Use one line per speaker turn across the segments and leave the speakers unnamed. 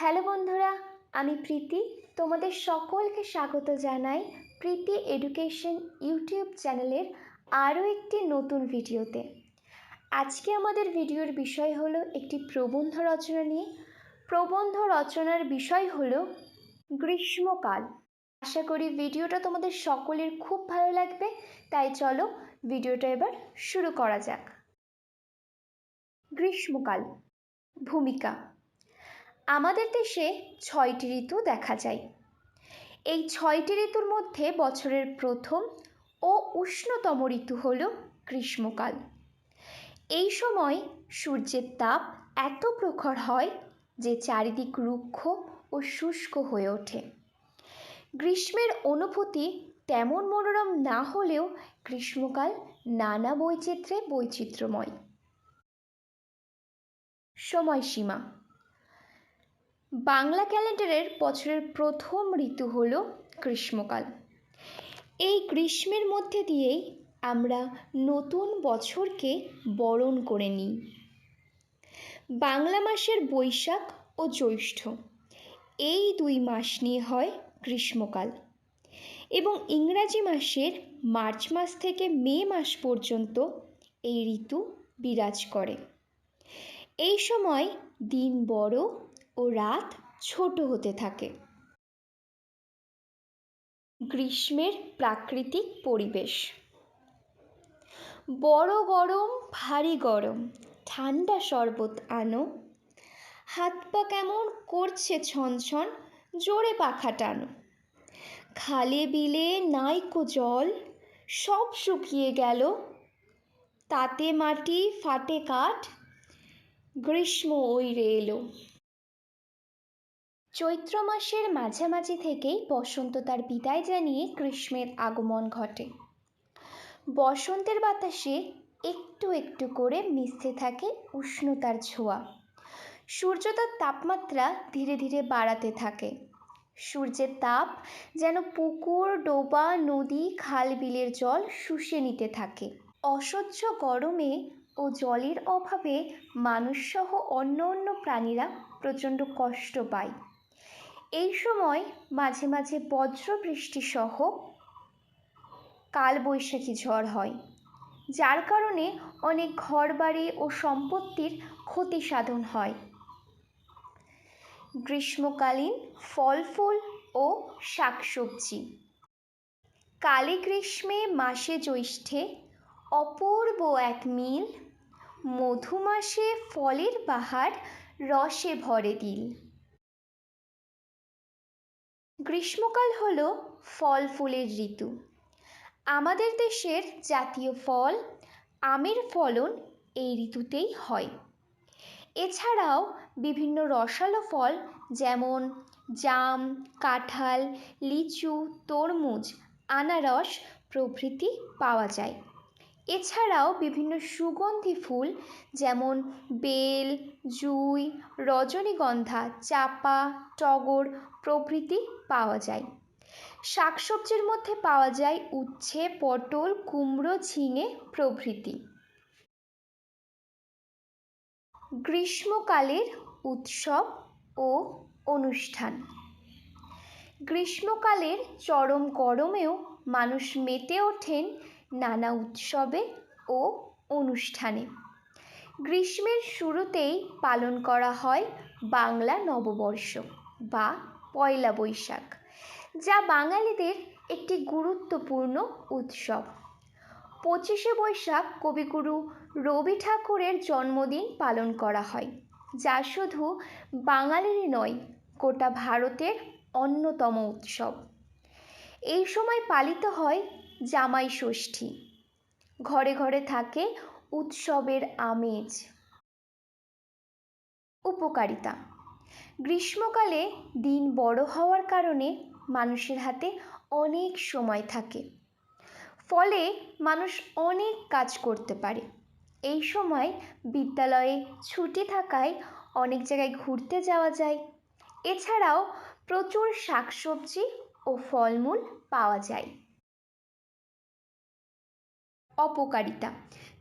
Hello বন্ধুরা, আমি প্রীতি। তোমাদের সকলকে স্বাগত জানাই প্রীতি এডুকেশন ইউটিউব চ্যানেলের আরও একটি নতুন ভিডিওতে। আজকে আমাদের ভিডিওর বিষয় হলো একটি প্রবন্ধ রচনা নিয়ে। প্রবন্ধ রচনার বিষয় হলো গ্রীষ্মকাল। আশা করি ভিডিওটা তোমাদের সকলের খুব ভালো লাগবে, তাই চলো ভিডিওটা এবার শুরু করা যাক। গ্রীষ্মকাল, ভূমিকা। আমাদের দেশে ছয়টি ঋতু দেখা যায়। এই ছয়টি ঋতুর মধ্যে বছরের প্রথম ও উষ্ণতম ঋতু হল গ্রীষ্মকাল। এই সময় সূর্যের তাপ এত প্রখর হয় যে চারিদিক রুক্ষ ও শুষ্ক হয়ে ওঠে। গ্রীষ্মের অনুভূতি তেমন মনোরম না হলেও গ্রীষ্মকাল নানা বৈচিত্র্যে বৈচিত্র্যময়। সময়সীমা বাংলা ক্যালেন্ডারের বছরের প্রথম ঋতু হল গ্রীষ্মকাল। এই গ্রীষ্মের মধ্যে দিয়েই আমরা নতুন বছরকে বরণ করে নিই। বাংলা মাসের বৈশাখ ও জ্যৈষ্ঠ, এই দুই মাস নিয়ে হয় গ্রীষ্মকাল। এবং ইংরাজি মাসের মার্চ মাস থেকে মে মাস পর্যন্ত এই ঋতু বিরাজ করে। এই সময় দিন বড় ও রাত ছোট হতে থাকে। গ্রীষ্মের প্রাকৃতিক পরিবেশ। বড় গরম, ভারী গরম, ঠান্ডা শরবত আনো। হাত পা কেমন করছে ছনছন, জোরে পাখা টানো। খালে বিলে নাইকো জল, সব শুকিয়ে গেল। তাতে মাটি ফাটে কাঠ, গ্রীষ্ম ওইরে এলো। চৈত্র মাসের মাঝামাঝি থেকেই বসন্ত তার বিদায় জানিয়ে গ্রীষ্মের আগমন ঘটে। বসন্তের বাতাসে একটু একটু করে মিশতে থাকে উষ্ণতার ছোঁয়া। সূর্যতার তাপমাত্রা ধীরে ধীরে বাড়াতে থাকে। সূর্যের তাপ যেন পুকুর, ডোবা, নদী খাল বিলের জল শুষে নিতে থাকে। অসহ্য গরমে ও জলের অভাবে মানুষসহ অন্য অন্য প্রাণীরা প্রচণ্ড কষ্ট পায়। এই সময় মাঝে মাঝে বজ্র বৃষ্টি সহ কালবৈশাখী ঝড় হয়, যার কারণে অনেক ঘরবাড়ি ও সম্পত্তির ক্ষতি সাধন হয়। গ্রীষ্মকালীন ফল ফুল ও শাকসবজি। কালী গ্রীষ্মে মাসে জ্যৈষ্ঠে অপূর্ব এক মিল মধু মাসে ফলের বাহার, রসে ভরে দিল। গ্রীষ্মকাল হল ফল ফুলের ঋতু। আমাদের দেশের জাতীয় ফল, আমের ফলন এই ঋতুতেই হয়। এছাড়াও বিভিন্ন রসালো ফল যেমন জাম, কাঁঠাল, লিচু, তরমুজ, আনারস প্রভৃতি পাওয়া যায়। এছাড়াও বিভিন্ন সুগন্ধি ফুল যেমন বেল, জুঁই, রজনীগন্ধা, চাপা, টগর প্রভৃতি পাওয়া যায়। শাকসবজির মধ্যে পাওয়া যায় উচ্ছে, পটল, কুমড়ো, ঝিঙে প্রভৃতি। গ্রীষ্মকালের উৎসব ও অনুষ্ঠান। গ্রীষ্মকালের চরম গরমেও মানুষ মেতে ওঠেন নানা উৎসবে ও অনুষ্ঠানে। গ্রীষ্মের শুরুতেই পালন করা হয় বাংলা নববর্ষ বা পয়লা বৈশাখ, যা বাঙালিদের একটি গুরুত্বপূর্ণ উৎসব। পঁচিশে বৈশাখ কবিগুরু রবি ঠাকুরের জন্মদিন পালন করা হয়, যা শুধু বাঙালিরই নয়, গোটা ভারতের অন্যতম উৎসব। এই সময় পালিত হয় জামাই ষষ্ঠী। ঘরে ঘরে থাকে উৎসবের আমেজ। উপকারিতা। গ্রীষ্মকালে দিন বড় হওয়ার কারণে মানুষের হাতে অনেক সময় থাকে। ফলে মানুষ অনেক কাজ করতে পারে। এই সময় বিদ্যালয়ে ছুটি থাকায় অনেক জায়গায় ঘুরতে যাওয়া যায়। এছাড়াও প্রচুর শাকসবজি ও ফলমূল পাওয়া যায়। অপকারিতা।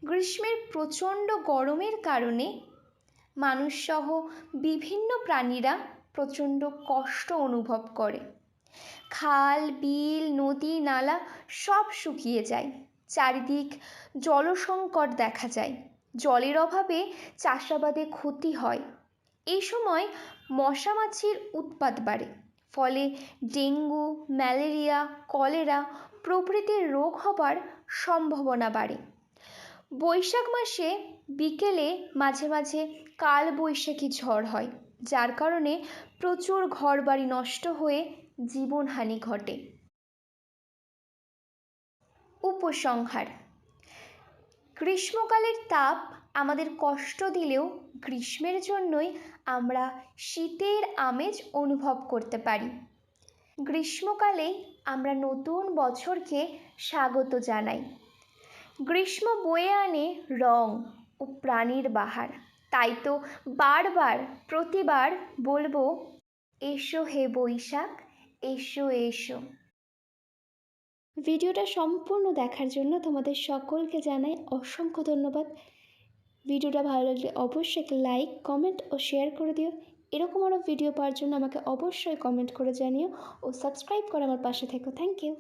গ্রীষ্মের প্রচণ্ড গরমের কারণে মানুষসহ বিভিন্ন প্রাণীরা প্রচণ্ড কষ্ট অনুভব করে। খাল, বিল, নদী, নালা সব শুকিয়ে যায়। চারিদিক জলসংকট দেখা যায়। জলের অভাবে চাষাবাদে ক্ষতি হয়। এই সময় মশা মাছির উৎপাত বাড়ে। ফলে ডেঙ্গু, ম্যালেরিয়া, কলেরা প্রভৃতির রোগ হবার সম্ভাবনা বাড়ে। বৈশাখ মাসে বিকেলে মাঝে মাঝে কাল বৈশাখী ঝড় হয়, যার কারণে প্রচুর ঘরবাড়ি নষ্ট হয়ে জীবনহানি ঘটে। উপসংহার, গ্রীষ্মকালের তাপ আমাদের কষ্ট দিলেও গ্রীষ্মের জন্যই আমরা শীতের আমেজ অনুভব করতে পারি। গ্রীষ্মকালে আমরা নতুন বছরকে স্বাগত জানাই। গ্রীষ্ম বয়ে আনে রং ও প্রাণীর বাহার। তাই তো বারবার, প্রতিবার বলব, এসো হে বৈশাখ, এসো এসো। ভিডিওটা সম্পূর্ণ দেখার জন্য তোমাদের সকলকে জানাই অসংখ্য ধন্যবাদ। ভিডিওটা ভালো লাগলে অবশ্যই লাইক, কমেন্ট ও শেয়ার করে দিও। এরকম আরও ভিডিও পাওয়ার জন্য আমাকে অবশ্যই কমেন্ট করে জানিও ও সাবস্ক্রাইব করে আমার পাশে থেকো। Thank you